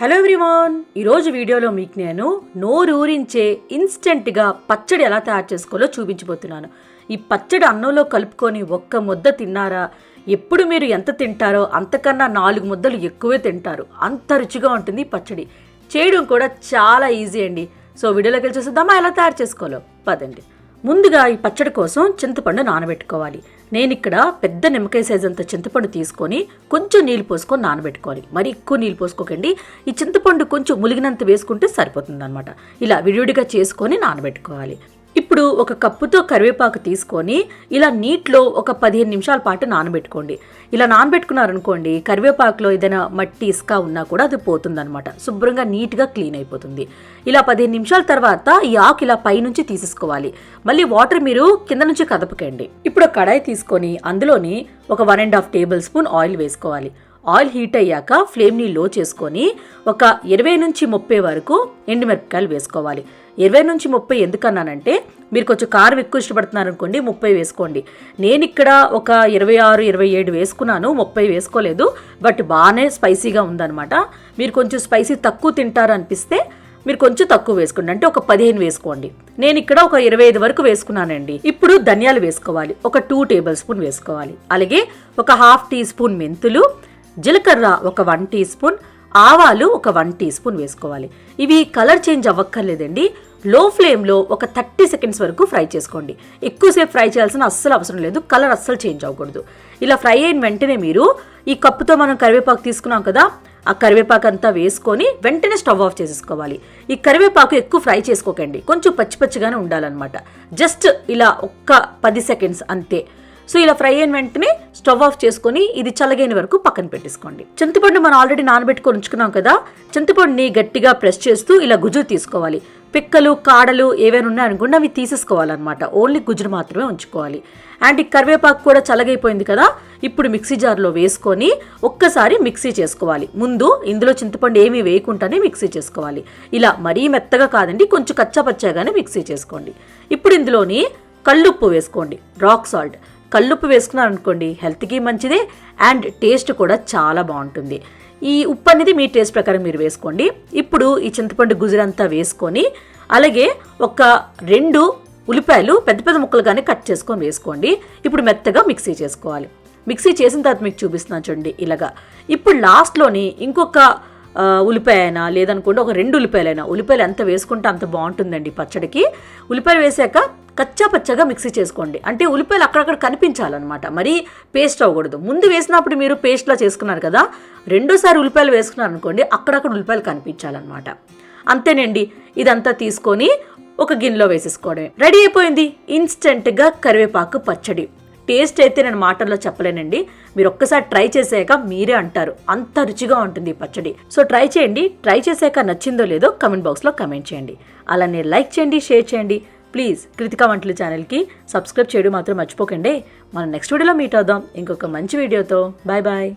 Hello everyone. ఈరోజు వీడియోలో మీకు నేను నోరూరించే ఇన్స్టెంట్గా పచ్చడి ఎలా తయారు చేసుకోవాలో చూపించబోతున్నాను. ఈ పచ్చడి అన్నంలో కలుపుకొని ఒక్క ముద్ద తిన్నారా? ఎప్పుడు మీరు ఎంత తింటారో అంతకన్నా నాలుగు ముద్దలు ఎక్కువే తింటారు. అంత రుచిగా ఉంటుంది పచ్చడి. చేయడం కూడా చాలా ఈజీ అండి. సో వీడియోలోకి వెళ్ళి చూసేద్దామా? ఎలా తయారు చేసుకోవాలో? పదండి. ముందుగా ఈ పచ్చడి కోసం చింతపండు నానబెట్టుకోవాలి. నేను ఇక్కడ పెద్ద నిమ్మకాయ సైజ్ అంత చింతపండు తీసుకొని కొంచెం నీళ్ళు పోసుకొని నానబెట్టుకోవాలి. మరి ఎక్కువ నీళ్ళు పోసుకోకండి. ఈ చింతపండు కొంచెం ములిగినంత వేసుకుంటే సరిపోతుంది అనమాట ఇలా విడివిడిగా చేసుకొని నానబెట్టుకోవాలి. ఇప్పుడు ఒక కప్పుతో కరివేపాకు తీసుకొని ఇలా నీటిలో ఒక పదిహేను నిమిషాల పాటు నానబెట్టుకోండి. ఇలా నానబెట్టుకున్నారనుకోండి కరివేపాకులో ఏదైనా మట్టి ఇసుక ఉన్నా కూడా అది పోతుందనమాట శుభ్రంగా నీట్గా క్లీన్ అయిపోతుంది. ఇలా పదిహేను నిమిషాల తర్వాత ఈ ఆకు ఇలా పైనుంచి తీసేసుకోవాలి. మళ్ళీ వాటర్ మీరు కింద నుంచి కదపకండి. ఇప్పుడు కడాయి తీసుకొని అందులోని ఒక one and half tablespoon oil వేసుకోవాలి. ఆయిల్ హీట్ అయ్యాక ఫ్లేమ్ని లో చేసుకొని ఒక ఇరవై నుంచి ముప్పై వరకు ఎండుమిరపకాయలు వేసుకోవాలి. ఇరవై నుంచి ముప్పై ఎందుకన్నానంటే మీరు కొంచెం కారం ఎక్కువ ఇష్టపడుతున్నారు అనుకోండి ముప్పై వేసుకోండి. నేను ఇక్కడ ఒక ఇరవై ఆరు ఇరవై ఏడు వేసుకున్నాను ముప్పై వేసుకోలేదు బట్ బాగానే స్పైసీగా ఉందన్నమాట. మీరు కొంచెం స్పైసీ తక్కువ తింటారు అనిపిస్తే మీరు కొంచెం తక్కువ వేసుకోండి. అంటే ఒక పదిహేను వేసుకోండి. నేను ఇక్కడ ఒక ఇరవై ఐదు వరకు వేసుకున్నానండి. ఇప్పుడు ధనియాలు వేసుకోవాలి. ఒక టూ టేబుల్ స్పూన్ వేసుకోవాలి. అలాగే ఒక హాఫ్ టీ స్పూన్ మెంతులు జీలకర్ర ఒక వన్ టీ స్పూన్ ఆవాలు ఒక వన్ టీ స్పూన్ వేసుకోవాలి. ఇవి కలర్ చేంజ్ అవ్వక్కర్లేదండి. లో ఫ్లేమ్లో ఒక థర్టీ సెకండ్స్ వరకు ఫ్రై చేసుకోండి. ఎక్కువసేపు ఫ్రై చేయాల్సిన అస్సలు అవసరం లేదు. కలర్ అస్సలు చేంజ్ అవ్వకూడదు. ఇలా ఫ్రై అయిన వెంటనే మీరు ఈ కప్పుతో మనం కరివేపాకు తీసుకున్నాం కదా ఆ కరివేపాకు అంతా వేసుకొని వెంటనే స్టవ్ ఆఫ్ చేసేసుకోవాలి. ఈ కరివేపాకు ఎక్కువ ఫ్రై చేసుకోకండి. కొంచెం పచ్చి పచ్చిగానే ఉండాలన్నమాట. జస్ట్ ఇలా ఒక్క పది సెకండ్స్ అంతే. సో ఇలా ఫ్రై అయిన వెంటనే స్టవ్ ఆఫ్ చేసుకొని ఇది చల్లగైన వరకు పక్కన పెట్టేసుకోండి. చింతపండు మనం ఆల్రెడీ నానబెట్టుకొని ఉంచుకున్నాం కదా చింతపండుని గట్టిగా ప్రెస్ చేస్తూ ఇలా గుజ్జు తీసుకోవాలి. పిక్కలు కాడలు ఏవైనా ఉన్నాయనుకుంటే అవి తీసేసుకోవాలన్నమాట. ఓన్లీ గుజ్జును మాత్రమే ఉంచుకోవాలి. అండ్ ఈ కరివేపాకు కూడా చల్లగైపోయింది కదా ఇప్పుడు మిక్సీ జార్లో వేసుకొని ఒక్కసారి మిక్సీ చేసుకోవాలి. ముందు ఇందులో చింతపండు ఏమీ వేయకుండానే మిక్సీ చేసుకోవాలి. ఇలా మరీ మెత్తగా కాదండి కొంచెం కచ్చాపచ్చాగానే మిక్సీ చేసుకోండి. ఇప్పుడు ఇందులోని కళ్ళుప్పు వేసుకోండి రాక్ సాల్ట్. కల్లుప్పు వేసుకున్నారనుకోండి హెల్త్కి మంచిదే అండ్ టేస్ట్ కూడా చాలా బాగుంటుంది. ఈ ఉప్పు అనేది మీ టేస్ట్ ప్రకారం మీరు వేసుకోండి. ఇప్పుడు ఈ చింతపండు గుజరంతా వేసుకొని అలాగే ఒక రెండు ఉల్లిపాయలు పెద్ద పెద్ద ముక్కలుగానే కట్ చేసుకొని వేసుకోండి. ఇప్పుడు మెత్తగా మిక్సీ చేసుకోవాలి. మిక్సీ చేసిన తర్వాత మీకు చూపిస్తున్నాను చూడండి ఇలాగా. ఇప్పుడు లాస్ట్లోని ఇంకొక ఉల్లిపాయ అయినా లేదనుకోండి ఒక రెండు ఉల్లిపాయలైనా. ఉల్లిపాయలు ఎంత వేసుకుంటే అంత బాగుంటుందండి పచ్చడికి. ఉల్లిపాయలు వేసాక కచ్చా పచ్చగా మిక్సీ చేసుకోండి. అంటే ఉల్లిపాయలు అక్కడక్కడ కనిపించాలన్నమాట. మరీ పేస్ట్ అవ్వకూడదు. ముందు వేసినప్పుడు మీరు పేస్ట్లా చేసుకున్నారు కదా రెండోసారి ఉల్లిపాయలు వేసుకున్నారు అనుకోండి అక్కడక్కడ ఉల్లిపాయలు కనిపించాలన్నమాట. అంతేనండి. ఇదంతా తీసుకొని ఒక గిన్నెలో వేసేసుకోవడమే. రెడీ అయిపోయింది. ఇన్స్టెంట్గా కరివేపాకు పచ్చడి. టేస్ట్ అయితే నేను మాటల్లో చెప్పలేనండి. మీరు ఒక్కసారి ట్రై చేసాక మీరే అంటారు. అంత రుచిగా ఉంటుంది ఈ పచ్చడి. సో ట్రై చేయండి. ట్రై చేసాక నచ్చిందో లేదో కమెంట్ బాక్స్లో కమెంట్ చేయండి. అలానే లైక్ చేయండి షేర్ చేయండి. ప్లీజ్ కృతిక వంటల ఛానల్కి సబ్స్క్రైబ్ చేయడం మాత్రం మర్చిపోకండి. మనం నెక్స్ట్ వీడియోలో మీట్ అవుదాం. ఇంకొక మంచి వీడియోతో. Bye bye.